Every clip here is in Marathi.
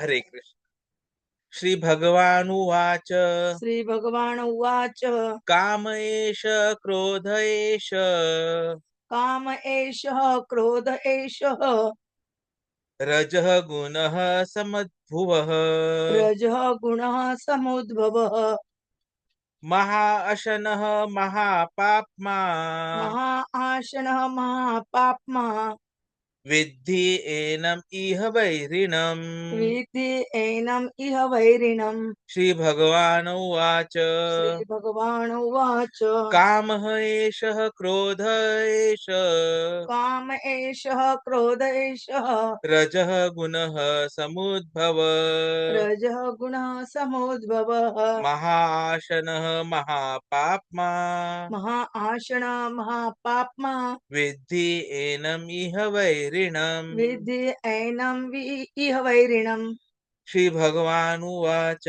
हरे कृष्ण। श्री भगवानुवाच श्री भगवान उवाच काम एष क्रोध एष। काम एषः क्रोध एषः। रजः गुणः समद्भुवः। रजः गुणः समुद्भवः। महाअशनः महापाप्मा। महाआशनः महापाप्मा। विद्धि एनम् इह वैरिणम्। विद्धि एनम् इह वैरिणम्। श्रीभगवान् उवाच। श्री भगवान उवाच। कामः एषः क्रोध एष। काम एषः क्रोध एषः। रजः गुणः समुद्भव। रजः गुणः समुद्भवः। महाशनः महापाप्मा। महाआशण महापाप्मा। विद्धि एनम् इह वैरिणम्। विद्धि एनं वि- इह वैरिणम्। श्रीभगवानुवाच।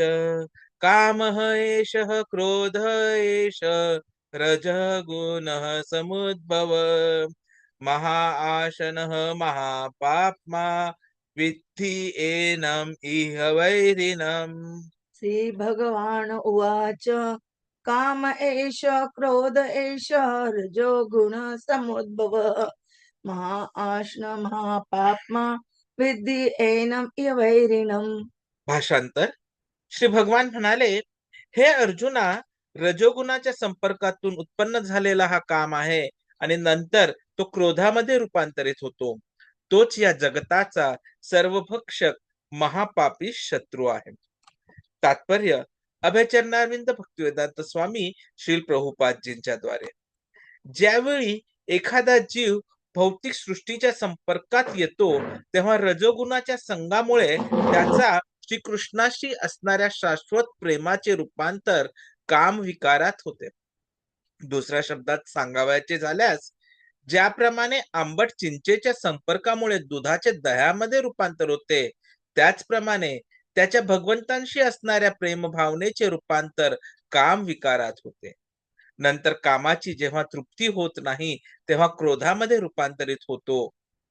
कामः एषः क्रोध एष रजः गुणः समुद्भव महाआशनः महापाप्मा विद्धि एनम् इह वैरिणम्। श्री भगवान उवाच। काम एष क्रोध एष रजो गुण समुद्भव। महाआश्न महापाप्मा विद्धि एनम इह भाषांतर? श्री भगवान म्हणाले हे अर्जुना रजोगुणाच्या संपर्कातून उत्पन्न झालेला हा काम आहे आणि नंतर तो क्रोधामध्ये रूपांतरित होतो. तोच या जगताचा सर्वभक्षक महापापी शत्रू आहे. तात्पर्य अभयचरणारविंद भक्तिवेदांत स्वामी श्री प्रभुपादजींच्या द्वारे. ज्यावेळी एखादा जीव भौतिक सृष्टीच्या संपर्कात येतो तेव्हा रजोगुणाच्या संघामुळे त्याचा श्रीकृष्णाशी असणाऱ्या शाश्वत प्रेमाचे रूपांतर काम विकारात होते. दुसऱ्या शब्दात सांगावयाचे झाल्यास ज्याप्रमाणे आंबट चिंचेच्या संपर्कामुळे दुधाचे दह्यामध्ये रूपांतर होते त्याचप्रमाणे त्याच्या भगवंतांशी असणाऱ्या प्रेम भावनेचे रूपांतर काम विकारात होते. नंतर कामाची जेव्हा तृप्ती होत नाही तेव्हा क्रोधामध्ये रूपांतरित होतो.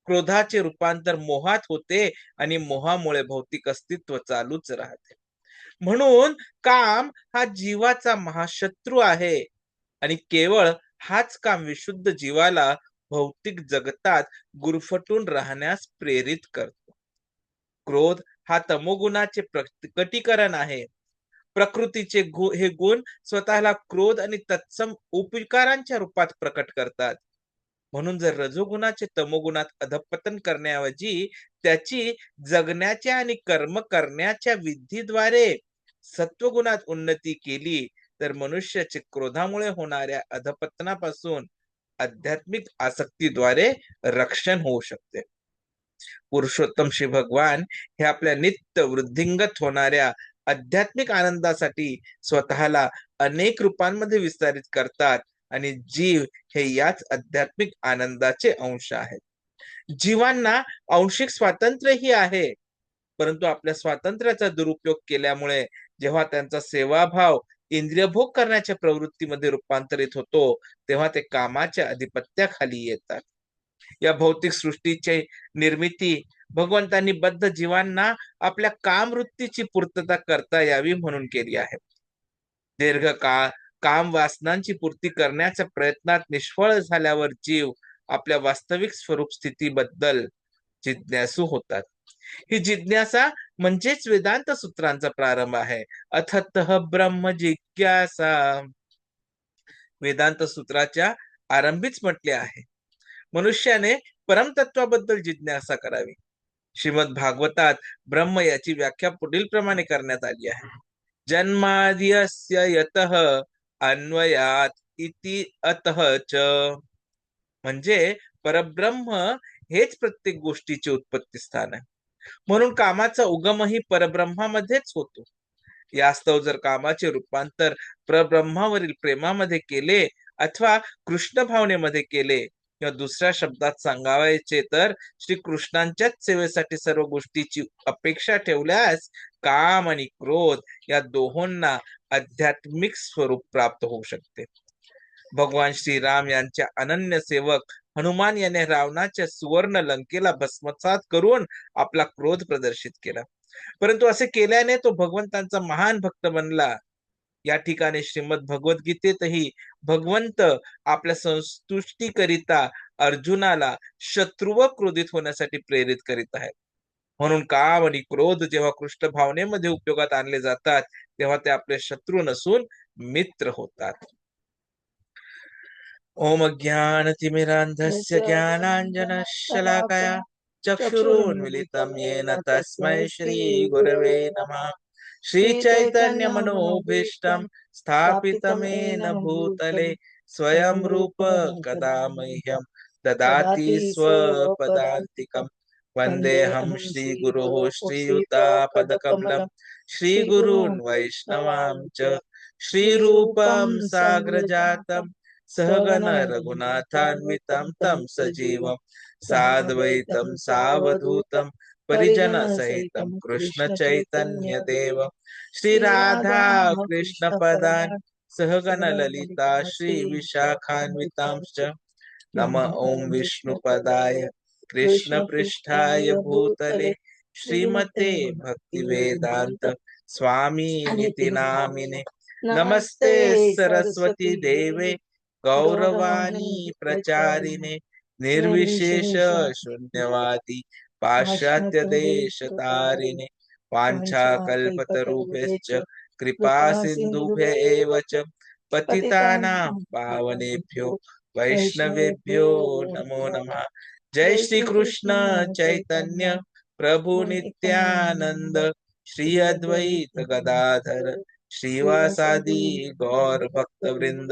क्रोधाचे रूपांतर मोहात होते आणि मोहामुळे भौतिक अस्तित्व चालूच राहते. म्हणून काम हा जीवाचा महाशत्रू आहे आणि केवळ हाच काम विशुद्ध जीवाला भौतिक जगतात गुरफटून राहण्यास प्रेरित करतो. क्रोध हा तमोगुणाचे प्रकटीकरण आहे. प्रकृतीचे गु हे गुण स्वतःला क्रोध आणि तत्सम उपकारांच्या रूपात प्रकट करतात. म्हणून जर रजोगुणाचे तमोगुणात अधपतन करण्याऐवजी त्याची जगण्याच्या आणि कर्म करण्याच्या विधीद्वारे सत्वगुणात उन्नती केली तर मनुष्याचे क्रोधामुळे होणाऱ्या अधपतनापासून आध्यात्मिक आसक्तीद्वारे रक्षण होऊ शकते. पुरुषोत्तम श्री भगवान हे आपल्या नित्य वृद्धिंगत होणाऱ्या आध्यात्मिक आनंदासाठी स्वतःला अनेक रूपांमध्ये विस्तारित करतात आणि जीव हे याच आध्यात्मिक आनंदाचे अंश आहेत. जीवांना आंशिक स्वातंत्र्यही आहे परंतु आपल्या स्वातंत्र्याचा दुरुपयोग केल्यामुळे जेव्हा त्यांचा सेवाभाव इंद्रियभोग करण्याच्या प्रवृत्तीमध्ये रूपांतरित होतो तेव्हा ते कामाच्या अधिपत्याखाली येतात. या भौतिक सृष्टीचे निर्मिती भगवंतांनी बद्ध जीवांना आपल्या कामवृत्तीची पूर्तता करता यावी म्हणून केली आहे. दीर्घकाळ काम वासनांची पूर्ती करण्याच्या प्रयत्नात निष्फळ झाल्यावर जीव आपल्या वास्तविक स्वरूप स्थितीबद्दल जिज्ञासू होतात. ही जिज्ञासा म्हणजेच वेदांत सूत्रांचा प्रारंभ आहे. अथत ब्रह्म जिज्ञासा. वेदांत सूत्राच्या आरंभीच म्हटले आहे. मनुष्याने परमतत्वाबद्दल जिज्ञासा करावी. श्रीमद भागवतात ब्रह्म याची व्याख्या पुढील प्रमाणे करण्यात आली आहे. जन्माद्यस्य यत अन्वयात इति अतः च. म्हणजे परब्रह्म हेच प्रत्येक गोष्टीचे उत्पत्ती स्थान आहे. म्हणून कामाचा उगमही परब्रह्मामध्येच होतो. यास्तव जर कामाचे रूपांतर परब्रह्मावरील प्रेमामध्ये केले अथवा कृष्ण भावनेमध्ये केले किंवा दुसऱ्या शब्दात सांगावायचे तर श्री कृष्णांच्याच सेवेसाठी सर्व गोष्टीची अपेक्षा ठेवल्यास काम आणि क्रोध या दोहोंना आध्यात्मिक स्वरूप प्राप्त होऊ शकते. भगवान श्रीराम यांच्या अनन्य सेवक हनुमान याने रावणाच्या सुवर्ण लंकेला भस्मसात करून आपला क्रोध प्रदर्शित केला. परंतु असे केल्याने तो भगवंतांचा महान भक्त बनला. या ठिकाणी श्रीमद भगवद्गीतेतही भगवंत आपल्या संतुष्टीकरिता अर्जुनाला शत्रू व क्रोधित होण्यासाठी प्रेरित करीत आहेत. म्हणून काम आणि क्रोध जेव्हा कृष्ण भावनेमध्ये उपयोगात आणले जातात तेव्हा ते आपले शत्रू नसून मित्र होतात. ओम ज्ञानतिमिरान्धस्य ज्ञानाञ्जनशलाकया चक्षुरुन्मिलितं येन तस्मै श्रीगुरवे नमः. श्रीचैतन्यमनोभीष्टं स्थापितमेन भूतले स्वयं रूप कदा मह्यं ददाति स्वपदान्तिकम् वन्देऽहं श्रीगुरोः श्रीयुतापदकमलं श्रीगुरून् वैष्णवां च। श्रीरूपं साग्रजातं। सहगण रघुनाथान्वितं तं सजीवं। साद्वैतं सावधूतं परिजनसहितं कृष्णचैतन्यदेव श्रीराधा कृष्णपदान् सहगण ललिता श्रीविशाखान्वितांश्च नम ॐ विष्णुपदाय कृष्णपृष्ठाय भूतले। श्रीमते भक्तिवेदान्त। स्वामी निति नामिने नमस्ते सरस्वती देवे। गौरवाणी प्रचारिणे। निर्विशेष शून्यवादी। पाश्चात्य देश तारिणे वाञ्छाकल्पतरुभ्यश्च कृपा सिन्धुभ्य एव च पतितानां पावनेभ्यो वैष्णवेभ्यो नमो नमः। जय श्री कृष्ण चैतन्य प्रभु नित्यानंद श्री अद्वैत गदाधर श्रीवासादि गौर भक्त वृंद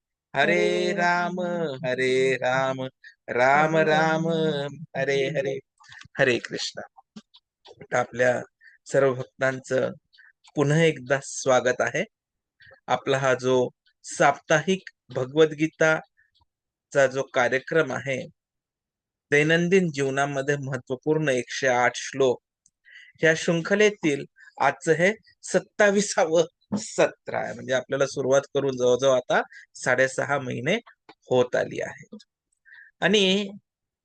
हरे राम हरे राम राम राम हरे हरे. हरे कृष्ण. आपल्या सर्व भक्तांचं पुन्हा एकदा स्वागत आहे. आपला हा जो साप्ताहिक भगवद्गीताचा जो कार्यक्रम आहे दैनंदिन जीवनामध्ये महत्त्वपूर्ण एकशे आठ श्लोक ह्या शृंखलेतील आजचं हे सत्ताविसावं सत्र आहे. म्हणजे आपल्याला सुरुवात करून जवळजवळ आता साडेसहा महिने होत आली आहेत. आणि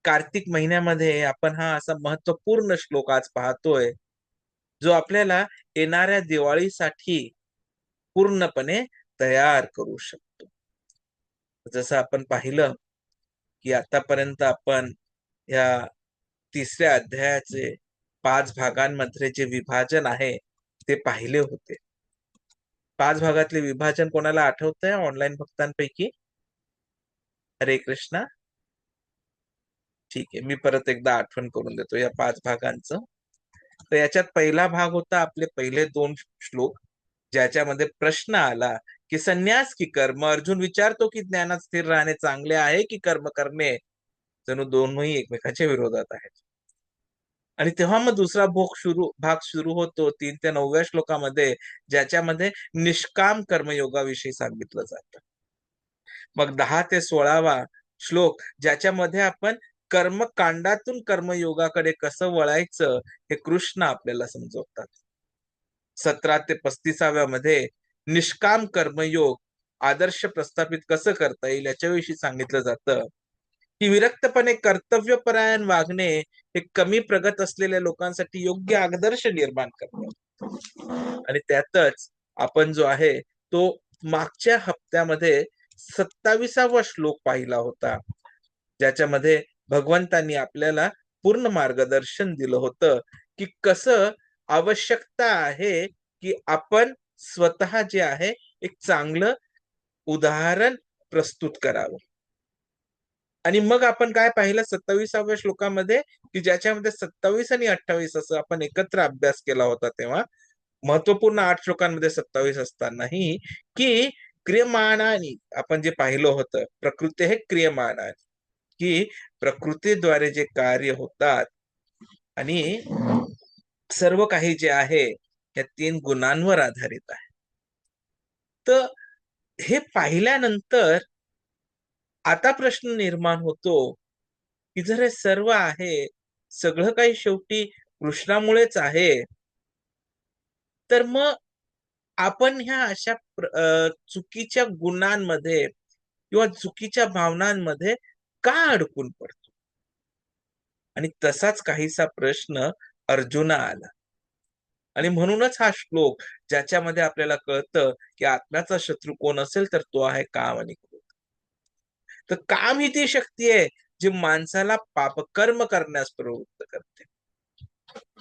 कार्तिक महिन्यामध्ये आपण हा असा महत्त्वपूर्ण श्लोक आज पाहतोय जो आपल्याला येणाऱ्या दिवाळीसाठी पूर्णपणे तयार करू शकतो. जसं आपण पाहिलं की आतापर्यंत आपण या तिसऱ्या अध्यायाचे पाच भागांमध्ये जे विभाजन आहे ते पाहिले होते. पाच भागातले विभाजन कोणाला आठवतंय ऑनलाईन भक्तांपैकी? हरे कृष्णा. ठीक आहे मी परत एकदा आठवण करून देतो या पाच भागांचं. तर याच्यात पहिला भाग होता आपले पहिले दोन श्लोक ज्याच्यामध्ये प्रश्न आला की संन्यास की कर्म? अर्जुन विचारतो की ज्ञानात स्थिर राहणे चांगले आहे की कर्म करणे? जणू दोनही एकमेकांच्या विरोधात आहेत. आणि तेव्हा मग दुसरा भोग सुरू भाग सुरू होतो. तीन ते नवव्या श्लोकामध्ये ज्याच्यामध्ये निष्काम कर्मयोगाविषयी सांगितलं जातं. मग दहा ते सोळावा श्लोक ज्याच्यामध्ये आपण कर्मकांडातून कर्मयोगाकडे कसं वळायचं हे कृष्ण आपल्याला समजवतात. सतरा ते पस्तीसाव्या मध्ये निष्काम कर्मयोग आदर्श प्रस्थापित कसं करता येईल याच्याविषयी सांगितलं जातं. की विरक्तपणे कर्तव्यपरायण वागणे हे कमी प्रगत असलेल्या लोकांसाठी योग्य आदर्श निर्माण करणे. आणि त्यातच आपण जो आहे तो मागच्या हप्त्यामध्ये सत्ताविसावा श्लोक पाहिला होता. ज्याच्यामध्ये भगवंतांनी आपल्याला पूर्ण मार्गदर्शन दिलं होतं की कसं आवश्यकता आहे की आपण स्वतः जे आहे एक चांगलं उदाहरण प्रस्तुत करावं. आणि मग आपण काय पाहिलं सत्तावीसाव्या श्लोकामध्ये की ज्याच्यामध्ये सत्तावीस आणि अठ्ठावीस असं आपण एकत्र अभ्यास केला होता तेव्हा महत्त्वपूर्ण आठ श्लोकांमध्ये सत्तावीस असतानाही की क्रियमानानी आपण जे पाहिलं होतं प्रकृती हे क्रियमानानी की प्रकृतीद्वारे जे कार्य होतात आणि सर्व काही जे आहे या तीन गुणांवर आधारित आहे. तर हे पाहिल्यानंतर आता प्रश्न निर्माण होतो की जर हे सर्व आहे सगळं काही शेवटी कृष्णामुळेच आहे तर मग आपण ह्या अशा चुकीच्या गुणांमध्ये किंवा चुकीच्या भावनांमध्ये का अडकून पडतो? आणि तसाच काहीसा प्रश्न अर्जुना आला. आणि म्हणूनच हा श्लोक ज्याच्यामध्ये आपल्याला कळतं की आत्म्याचा शत्रू कोण असेल तर तो आहे काम आणि क्रोध. तर काम ही ती शक्ती आहे जी माणसाला पापकर्म करण्यास प्रवृत्त करते.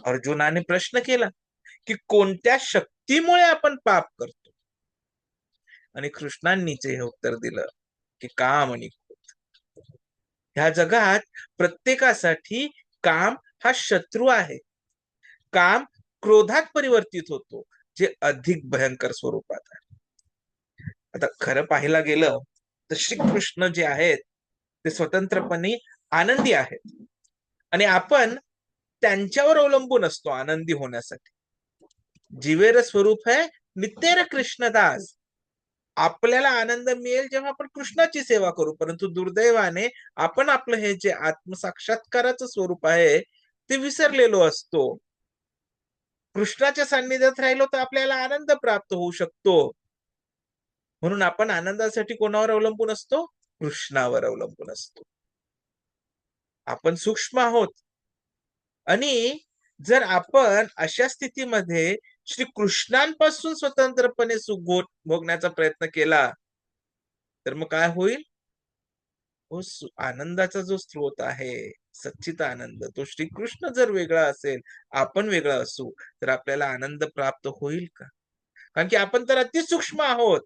अर्जुनाने प्रश्न केला की कोणत्या शक्तीमुळे आपण पाप करतो? आणि कृष्णांनीच हे उत्तर दिलं की काम आणि ह्या जगात प्रत्येकासाठी काम हा शत्रू आहे. काम क्रोधात परिवर्तित होतो जे अधिक भयंकर स्वरूपात आहे. आता खरं पाहायला गेलं तर श्रीकृष्ण जे आहेत ते स्वतंत्रपणे आनंदी आहेत. आणि आपण त्यांच्यावर अवलंबून असतो आनंदी होण्यासाठी. जीवेर स्वरूप आहे नित्येर कृष्णदास. आपल्याला आनंद मिळेल जेव्हा आपण कृष्णाची सेवा करू परंतु दुर्दैवाने आपण आपलं हे जे आत्मसाक्षात्काराचं स्वरूप आहे ते विसरलेलो असतो. कृष्णाच्या सान्निध्यात राहिलो तर आपल्याला आनंद प्राप्त होऊ शकतो. म्हणून आपण आनंदासाठी कोणावर अवलंबून असतो? कृष्णावर अवलंबून असतो. आपण सूक्ष्म आहोत. आणि जर आपण अशा स्थितीमध्ये श्री कृष्णांपासून स्वतंत्रपणे सुख भोगण्याचा प्रयत्न केला तर मग काय होईल? आनंदाचा जो स्रोत आहे सच्चित आनंद तो श्रीकृष्ण जर वेगळा असेल आपण वेगळा असू तर आपल्याला आनंद प्राप्त होईल का? कारण की आपण तर अति सूक्ष्म आहोत.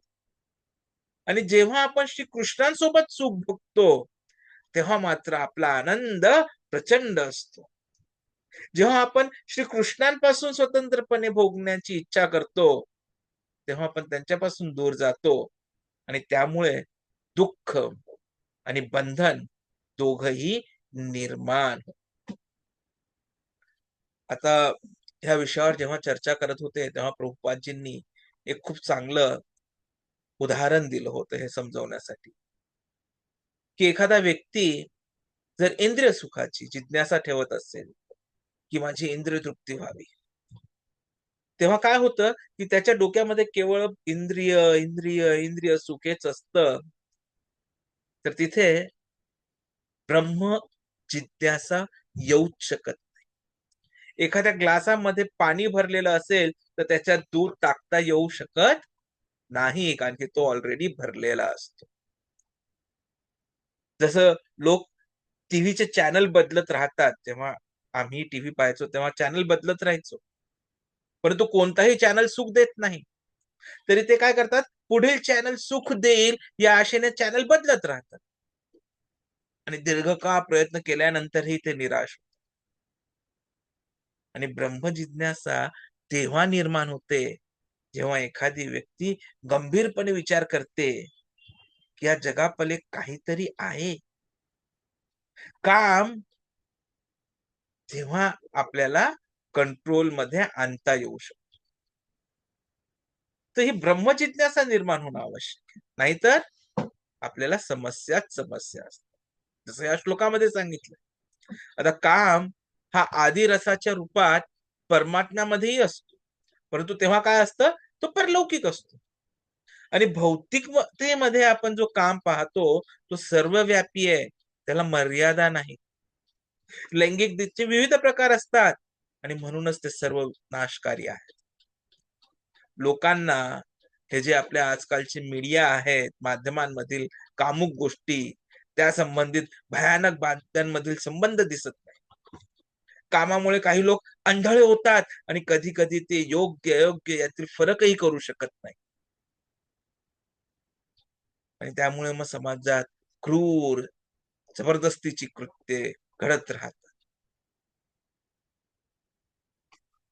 आणि जेव्हा आपण श्रीकृष्णांसोबत सुख भोगतो तेव्हा मात्र आपला आनंद प्रचंड असतो. जेव्हा आपण श्रीकृष्णांपासून स्वतंत्रपणे भोगण्याची इच्छा करतो तेव्हा आपण त्यांच्यापासून दूर जातो आणि त्यामुळे दुःख आणि बंधन दोघही निर्माण आता ह्या विषयावर जेव्हा चर्चा करत होते तेव्हा प्रभुपादजींनी एक खूप चांगलं उदाहरण दिलं होतं हे समजवण्यासाठी. की एखादा व्यक्ती जर इंद्रिय सुखाची जिज्ञासा ठेवत असेल की माझी इंद्रिय तृप्ती व्हावी. तेव्हा काय होतं की त्याच्या डोक्यामध्ये केवळ इंद्रिय इंद्रिय इंद्रिय सुखेच असत. तर तिथे ब्रह्म जिज्ञासा येऊच शकत नाही. एखाद्या ग्लासामध्ये पाणी भरलेलं असेल तर त्याच्यात दूध टाकता येऊ शकत नाही कारण की तो ऑलरेडी भरलेला असतो. जसं लोक टीव्हीचे चॅनल बदलत राहतात तेव्हा आम्ही टीव्ही पाहायचो तेव्हा चॅनल बदलत राहायचो. परंतु कोणताही चॅनल सुख देत नाही. तरी ते काय करतात? पुढील चॅनल सुख देईल या आशेने चॅनल बदलत राहतात. आणि दीर्घकाळ प्रयत्न केल्यानंतरही ते निराश होत आणि ब्रह्मजिज्ञासा तेव्हा निर्माण होते जेव्हा एखादी व्यक्ती गंभीरपणे विचार करते की या जगापले काहीतरी आहे. काम तेव्हा आपल्याला कंट्रोलमध्ये आणता येऊ शकतो. तर ही ब्रह्मजिज्ञासा निर्माण होणं आवश्यक आहे. नाहीतर आपल्याला समस्याच समस्या असतात जसं या श्लोकामध्ये सांगितलं. आता काम हा आदी रसाच्या रूपात परमात्म्यामध्येही असतो. परंतु तेव्हा काय असतं? तो परलौकिक असतो. आणि भौतिकतेमध्ये आपण जो काम पाहतो तो सर्वव्यापी आहे. त्याला मर्यादा नाही. लैंगिकतेचे विविध प्रकार असतात. आणि म्हणूनच ते सर्व नाशकारी आहेत. लोकांना हे जे आपल्या आजकालचे मीडिया आहेत माध्यमांमधील कामुक गोष्टी त्या संबंधित भयानक बातम्यांमधील संबंध दिसत नाही. कामामुळे काही लोक अंधळे होतात आणि कधी कधी ते योग्य अयोग्य यातील फरकही करू शकत नाही. आणि त्यामुळे मग समाजात क्रूर जबरदस्तीची कृत्ये घडत राहतात.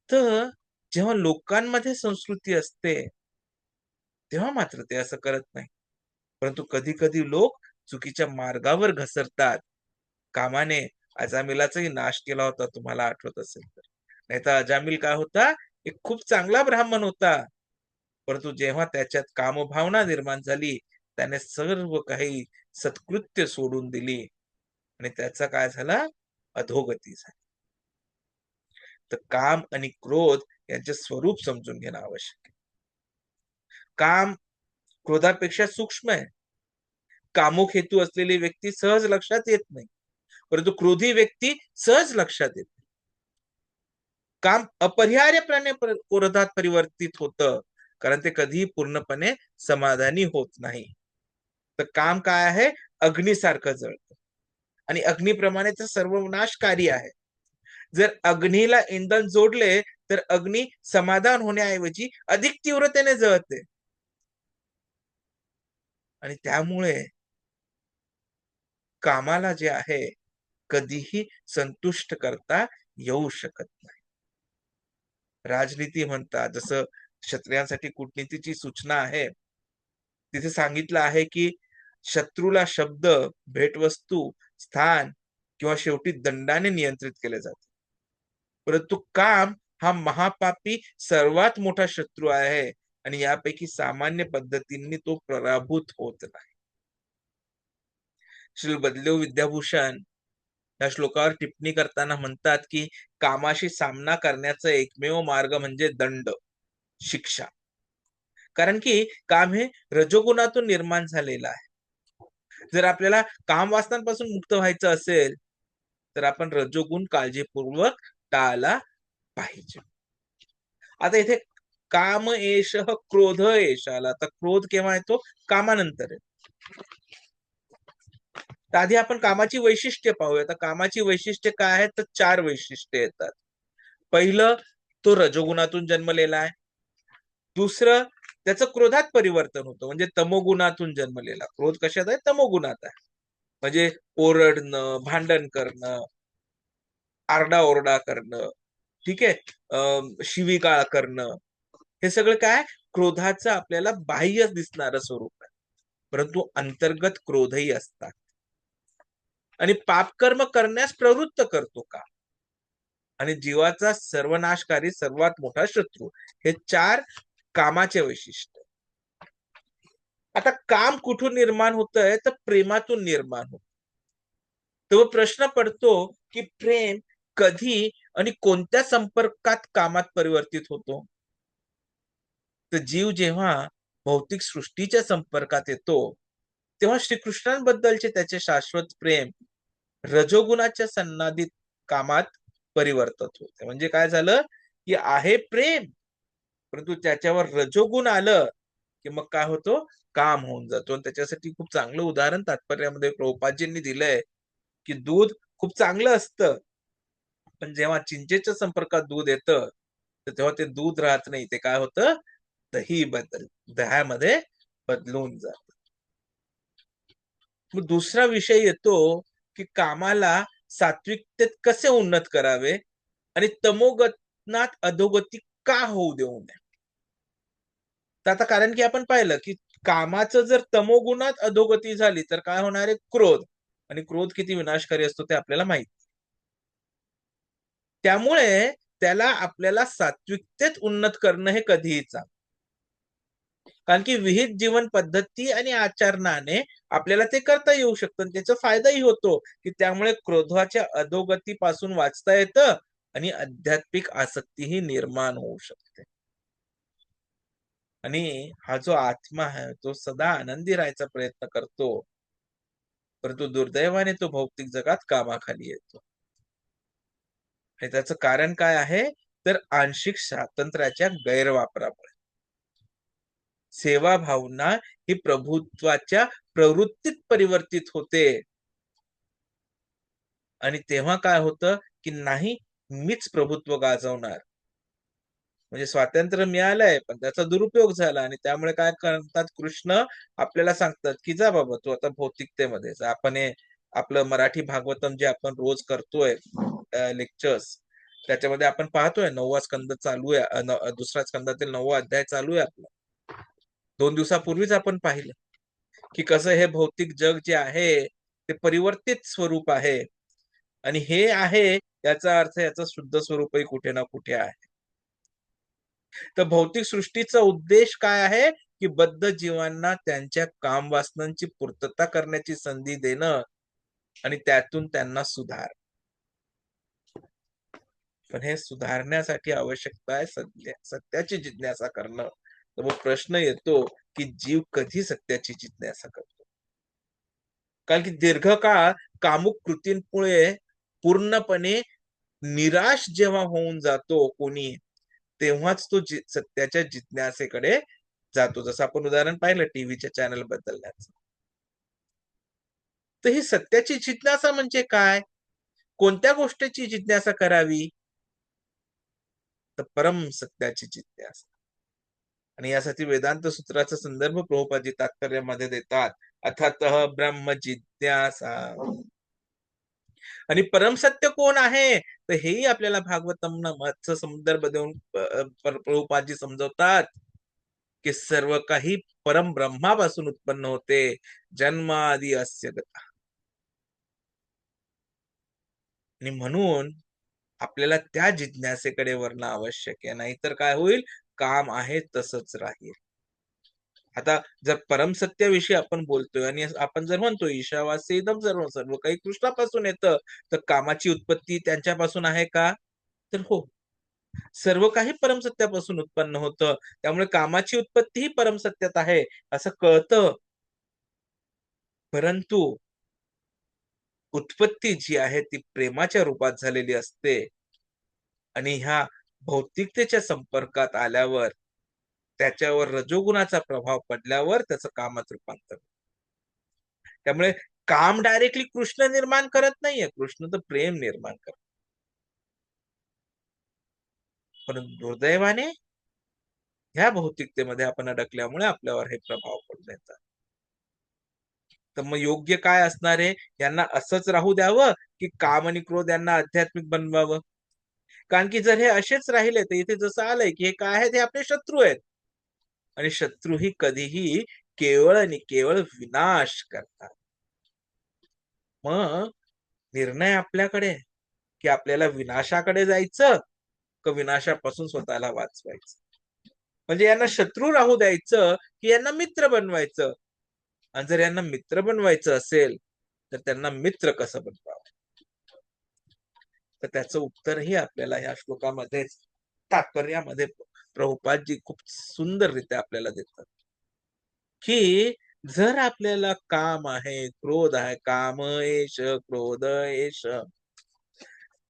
तर जेव्हा लोकांमध्ये संस्कृती असते तेव्हा मात्र ते असं करत नाही. परंतु कधी कधी लोक चुकीच्या मार्गावर घसरतात. कामाने अजामिलाचाही नाश केला होता तुम्हाला आठवत असेल तर. नाही तर अजामिल काय होता? एक खूप चांगला ब्राह्मण होता. परंतु जेव्हा त्याच्यात कामभावना निर्माण झाली त्याने सर्व काही सत्कृत्य सोडून दिली आणि त्याचा काय झाला? अधोगती झाली. तर काम आणि क्रोध यांचे स्वरूप समजून घेणं आवश्यक आहे. काम क्रोधापेक्षा सूक्ष्म आहे. कामुक हेतू असलेली व्यक्ती सहज लक्षात येत नाही. परंतु क्रोधी व्यक्ती सहज लक्षात येते. काम अपरिहार्यपणे क्रोधात परिवर्तित होतं कारण ते कधीही पूर्णपणे समाधानी होत नाही. तर काम काय आहे? अग्नीसारखं जळतं. आणि अग्निप्रमाणे ते सर्वनाशकारी आहे. जर अग्नीला इंधन जोडले तर अग्नी समाधान होण्याऐवजी अधिक तीव्रतेने जळते. आणि त्यामुळे कामाला जे आहे कधीही संतुष्ट करता येऊ शकत नाही. राजनीती म्हणतात जसं क्षत्रियांसाठी कूटनीतीची सूचना आहे तिथे सांगितलं आहे की शत्रूला शब्द भेटवस्तू स्थान किंवा शेवटी दंडाने नियंत्रित केले जाते. परंतु काम हा महापापी सर्वात मोठा शत्रू आहे आणि यापैकी सामान्य पद्धतींनी तो पराभूत होत नाही. श्री बदलेव विद्याभूषण या श्लोकावर टिप्पणी करताना म्हणतात की कामाशी सामना करण्याचा एकमेव मार्ग म्हणजे दंड शिक्षा. कारण की काम हे रजोगुणातून निर्माण झालेलं आहे. जर आपल्याला काम वासनांपासून मुक्त व्हायचं असेल तर आपण रजोगुण काळजीपूर्वक टाळला पाहिजे. आता इथे काम एश क्रोध एश आला तर क्रोध केव्हा येतो? कामानंतर तर आधी आपण कामाची वैशिष्ट्य पाहूया. तर कामाची वैशिष्ट्य काय आहेत? तर चार वैशिष्ट्ये येतात. पहिलं तो रजोगुणातून जन्मलेला आहे. दुसरं त्याचं क्रोधात परिवर्तन होतं. म्हणजे तमोगुणातून जन्मलेला. क्रोध कशात आहे? तमोगुणात आहे. म्हणजे ओरडणं भांडण करणं आरडाओरडा करणं ठीक आहे? शिविकाळ करणं. हे सगळं काय? क्रोधाचं आपल्याला बाह्य दिसणारं स्वरूप आहे. परंतु अंतर्गत क्रोधही असतात. आणि पापकर्म करण्यास प्रवृत्त करतो का? आणि जीवाचा सर्वनाशकारी सर्वात मोठा शत्रू हे चार कामाचे वैशिष्ट्य. आता काम कुठून निर्माण होत आहे तर प्रेमातून निर्माण होत. तो प्रश्न पडतो की प्रेम कधी आणि कोणत्या संपर्कात कामात परिवर्तित होतो? तर जीव जेव्हा भौतिक सृष्टीच्या संपर्कात येतो तेव्हा श्रीकृष्णांबद्दलचे त्याचे शाश्वत प्रेम रजोगुणाच्या सन्नाधित कामात परिवर्तन होते. म्हणजे काय झालं? की आहे प्रेम. परंतु त्याच्यावर रजोगुण आलं की मग काय होतो? काम होऊन जातो. आणि त्याच्यासाठी खूप चांगलं उदाहरण तात्पर्यामध्ये प्रभुपादजींनी दिलंय की दूध खूप चांगलं असतं. पण जेव्हा चिंचेच्या संपर्कात दूध येतं तर तेव्हा ते दूध राहत नाही. ते काय होतं? दही बदल दह्यामध्ये बदलून जात. मग दुसरा विषय येतो की कामाला सात्विकतेत कसे उन्नत करावे आणि तमोगतनात अधोगती का होऊ देऊ नये? तर आता कारण की आपण पाहिलं की कामाचं जर तमोगुणात अधोगती झाली तर काय होणार आहे? क्रोध. आणि क्रोध किती विनाशकारी असतो ते आपल्याला माहिती त्यामुळे त्याला आपल्याला सात्विकतेत उन्नत करणं हे कधीही चांगलं कारण की विहित जीवन पद्धती आणि आचरणाने आपल्याला ते करता येऊ शकतं त्याचा फायदाही होतो की त्यामुळे क्रोधाच्या अधोगतीपासून वाचता येतं आणि आध्यात्मिक आसक्तीही निर्माण होऊ शकते. आणि हा जो आत्मा आहे तो सदा आनंदी राहायचा प्रयत्न करतो परंतु दुर्दैवाने तो भौतिक जगात कामाखाली येतो. आणि त्याचं कारण काय आहे? तर आंशिक स्वातंत्र्याच्या गैरवापरामुळे. सेवा भावना ही प्रभुत्वाच्या प्रवृत्तीत परिवर्तित होते. आणि तेव्हा काय होतं की नाही मीच प्रभुत्व गाजवणार. म्हणजे स्वातंत्र्य मिळालंय पण त्याचा दुरुपयोग झाला आणि त्यामुळे काय करतात कृष्ण आपल्याला सांगतात की जा बाबा तू आता भौतिकतेमध्ये आपण हे आपलं मराठी भागवतम जे आपण रोज करतोय लेक्चर्स त्याच्यामध्ये आपण पाहतोय नववा स्कंद चालू आहे दुसऱ्या स्कंदातील नववा अध्याय चालू आहे आपला. दोन दिवसापूर्वीच आपण पाहिलं की कसं हे भौतिक जग जे आहे ते परिवर्तित स्वरूप आहे. आणि हे आहे याचा अर्थ याचं शुद्ध स्वरूपही कुठे ना कुठे आहे. तर भौतिक सृष्टीचा उद्देश काय आहे? की बद्ध जीवांना त्यांच्या काम वासनांची पूर्तता करण्याची संधी देणं आणि त्यातून त्यांना सुधार. पण हे सुधारण्यासाठी आवश्यकता आहे सध्या सत्याची जिज्ञासा करणं. तर मग प्रश्न येतो की जीव कधी सत्याची जिज्ञासा करतो. कारण की दीर्घकाळ कामुक कृतींमुळे पूर्णपणे निराश जेव्हा होऊन जातो कोणी तेव्हाच तो जि- सत्याच्या जिज्ञासेकडे जातो. जसं आपण उदाहरण पाहिलं टीव्हीच्या चॅनल बदलण्याचं. तर ही सत्याची जिज्ञासा म्हणजे काय? कोणत्या गोष्टीची जिज्ञासा करावी? तर परम सत्याची जिज्ञासा. आणि यासाठी वेदांत सूत्राचा संदर्भ प्रभुपाजी तात्पर्यामध्ये देतात. अथात ब्रह्म जिज्ञासा. आणि परमसत्य कोण आहे? तर हेही आपल्याला भागवतम संदर्भ देऊन प्रभुपाजी समजवतात की सर्व काही परम ब्रह्मापासून उत्पन्न होते. जन्मादी अस्य गता. आणि म्हणून आपल्याला त्या जिज्ञासेकडे वरणं आवश्यक आहे. नाहीतर काय होईल? काम आहे तसंच राहील. आता जर परमसत्याविषयी आपण बोलतोय आणि आपण जर म्हणतो ईशावासी इदम सर्व सर्व काही कृष्णापासून येतं तर कामाची उत्पत्ती त्यांच्यापासून आहे का? तर हो. सर्व काही परमसत्यापासून उत्पन्न होतं. त्यामुळे कामाची उत्पत्ती ही परमसत्यात आहे असं कळतं. परंतु उत्पत्ती जी आहे ती प्रेमाच्या रूपात झालेली असते. आणि ह्या भौतिकतेच्या संपर्कात आल्यावर त्याच्यावर रजोगुणाचा प्रभाव पडल्यावर त्याचं कामात रूपांतर त्यामुळे काम डायरेक्टली कृष्ण निर्माण करत नाहीये. कृष्ण तर प्रेम निर्माण करत पण दुर्दैवाने ह्या भौतिकतेमध्ये आपण अडकल्यामुळे आपल्यावर हे प्रभाव पडून येतात. तर मग योग्य काय असणार आहे? यांना असंच राहू द्यावं की काम आणि क्रोध यांना आध्यात्मिक बनवावं? कारण की जर हे असेच राहिले तर इथे जसं आलंय की हे काय आहेत हे आपले शत्रू आहेत. आणि शत्रू ही कधीही केवळ आणि केवळ विनाश करतात. मग निर्णय आपल्याकडे की आपल्याला विनाशाकडे जायचं का विनाशापासून स्वतःला वाचवायचं? म्हणजे यांना शत्रू राहू द्यायचं की यांना मित्र बनवायचं? आणि जर यांना मित्र बनवायचं असेल तर त्यांना मित्र कसं बनवा तर त्याचं उत्तरही आपल्याला या श्लोकामध्येच तात्पर्यामध्ये प्रभुपादजी खूप सुंदररित्या आपल्याला देतात. की जर आपल्याला काम आहे क्रोध आहे काम एश क्रोध एश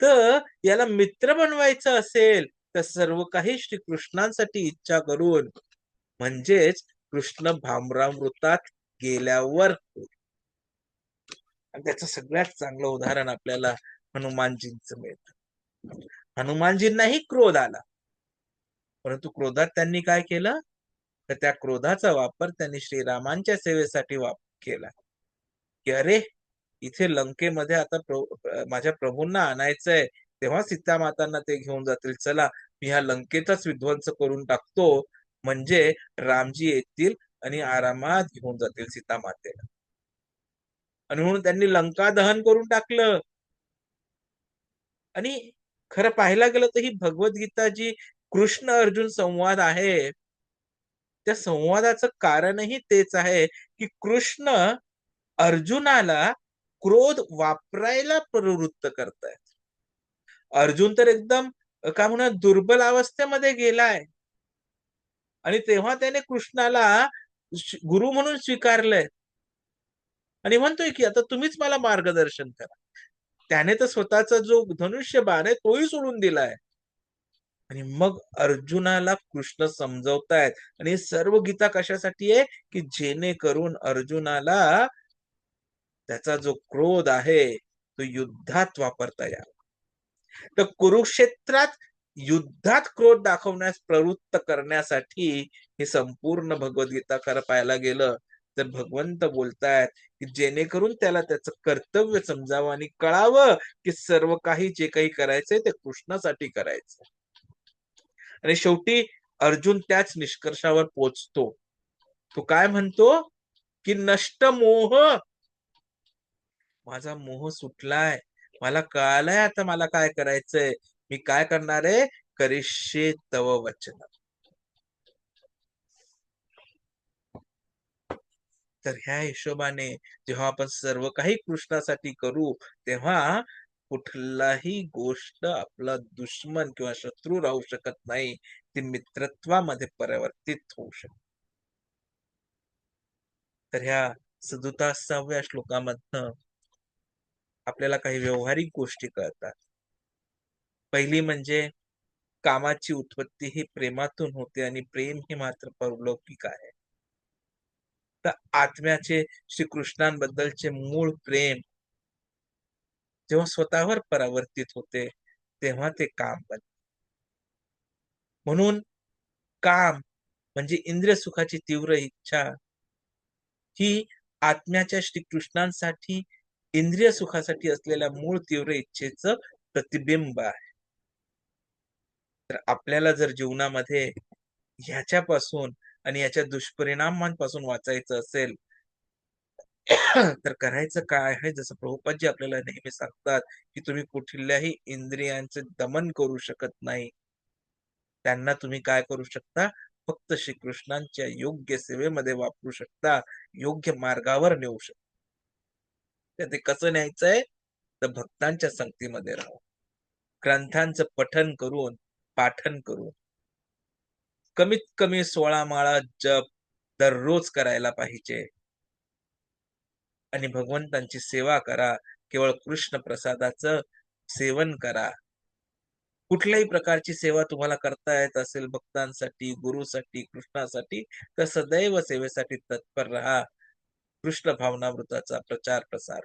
तर याला मित्र बनवायचं असेल तर सर्व काही श्री कृष्णांसाठी इच्छा करून म्हणजेच कृष्ण भामरामृतात गेल्यावर. आणि त्याचं सगळ्यात चांगलं उदाहरण आपल्याला हनुमानजींच मिळत. हनुमानजींनाही क्रोध आला. परंतु क्रोधात त्यांनी काय केलं? तर त्या क्रोधाचा वापर त्यांनी श्रीरामांच्या सेवेसाठी वापर केला. की अरे इथे लंकेमध्ये आता प्र- माझ्या प्रभूंना आणायचंय. तेव्हा सीता मातांना ते घेऊन जातील. चला मी ह्या लंकेचाच विध्वंस करून टाकतो. म्हणजे रामजी येतील आणि आरामात घेऊन जातील सीता मातेला आणि म्हणून त्यांनी लंका दहन करून टाकलं. आणि खरं पाहायला गेलं तर ही भगवद्गीता जी कृष्ण अर्जुन संवाद आहे. त्या संवादाचं कारणही तेच आहे की कृष्ण अर्जुनाला क्रोध वापरायला प्रवृत्त करतायत अर्जुन तर एकदम का काय म्हणा दुर्बल अवस्थेमध्ये गेलाय. आणि तेव्हा त्याने कृष्णाला गुरु म्हणून स्वीकारलंय. आणि म्हणतोय की आता तुम्हीच मला मार्गदर्शन करा. त्याने तर स्वतःचा जो धनुष्य बाण आहे तोही सोडून दिलाय. आणि मग अर्जुनाला कृष्ण समजवतायत. आणि सर्व गीता कशासाठी आहे? की जेणेकरून अर्जुनाला त्याचा जो क्रोध आहे तो युद्धात वापरता यावा. तर कुरुक्षेत्रात युद्धात क्रोध दाखवण्यास प्रवृत्त करण्यासाठी ही संपूर्ण भगवद्गीता खरं पाहायला गेलं तर भगवंत बोलतायत की जेणेकरून त्याला त्याचं कर्तव्य समजावं आणि कळावं की सर्व काही जे काही करायचंय ते कृष्णासाठी करायचं आणि शेवटी अर्जुन त्याच निष्कर्षावर पोचतो. तो काय म्हणतो? की नष्ट मोह. माझा मोह सुटलाय. मला कळालंय आता मला काय करायचंय? मी काय करणार आहे? करिष्ये तव वचन तर ह्या हिशोबाने जेव्हा आपण सर्व काही कृष्णासाठी करू तेव्हा कुठलाही गोष्ट आपला दुश्मन किंवा शत्रू राहू शकत नाही. ती मित्रत्वामध्ये परिवर्तित होऊ शकते तर ह्या सदुतासाव्या श्लोकामधन आपल्याला काही व्यवहारिक गोष्टी कळतात. पहिली म्हणजे कामाची उत्पत्ती ही प्रेमातून होते आणि प्रेम ही मात्र परलौकिक आहे. तर आत्म्याचे श्रीकृष्णांबद्दलचे मूळ प्रेम जेव्हा स्वतःवर परावर्तित होते तेव्हा ते काम बनते म्हणून काम म्हणजे इंद्रिय सुखाची तीव्र इच्छा ही आत्म्याच्या श्रीकृष्णांसाठी इंद्रिय सुखासाठी असलेल्या मूळ तीव्र इच्छेच प्रतिबिंब आहे. तर आपल्याला जर जीवनामध्ये ह्याच्यापासून आणि याच्या दुष्परिणामांपासून वाचायचं असेल तर करायचं काय आहे? जसं प्रभुपादजी आपल्याला नेहमी सांगतात की तुम्ही कुठल्याही इंद्रियांचे दमन करू शकत नाही. त्यांना तुम्ही काय करू शकता? फक्त श्रीकृष्णांच्या योग्य सेवेमध्ये वापरू शकता योग्य मार्गावर नेऊ शकता. ते कसं न्यायचंय? तर भक्तांच्या संगतीमध्ये राहून. ग्रंथांचं पठन करून पाठन करून. कमीत कमी सोळा माळा जप दररोज करायला पाहिजे. आणि भगवंतांची सेवा करा. केवळ कृष्ण प्रसादाचं सेवन करा. कुठल्याही प्रकारची सेवा तुम्हाला करता येत असेल भक्तांसाठी गुरुसाठी कृष्णासाठी तर सदैव सेवेसाठी तत्पर राहा. कृष्ण भावनामृताचा प्रचार प्रसार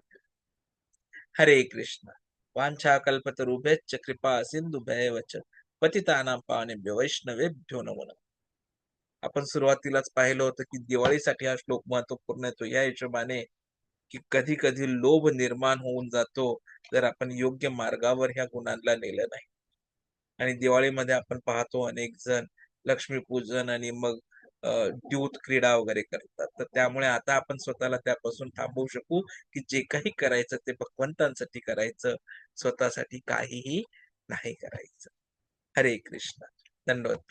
हरे कृष्ण. वांछा कल्पतरुभेच्च कृपा सिंधुभ्यवच पतितानां पावनेभ्यो वैष्णवेभ्यो नमो नमः. आपण सुरुवातीलाच पाहिलं होतं की दिवाळीसाठी हा श्लोक महत्त्वपूर्ण येतो या हिशोबाने की कधी कधी लोभ निर्माण होऊन जातो जर आपण योग्य मार्गावर ह्या गुणांना नेलं नाही. आणि दिवाळीमध्ये आपण पाहतो अनेक जण लक्ष्मीपूजन आणि मग द्यूत क्रीडा वगैरे करतात. तर त्यामुळे आता आपण स्वतःला त्यापासून थांबवू शकू की जे काही करायचं ते भगवंतांसाठी करायचं. स्वतःसाठी काहीही नाही करायचं. हरे कृष्ण. धन्यवाद.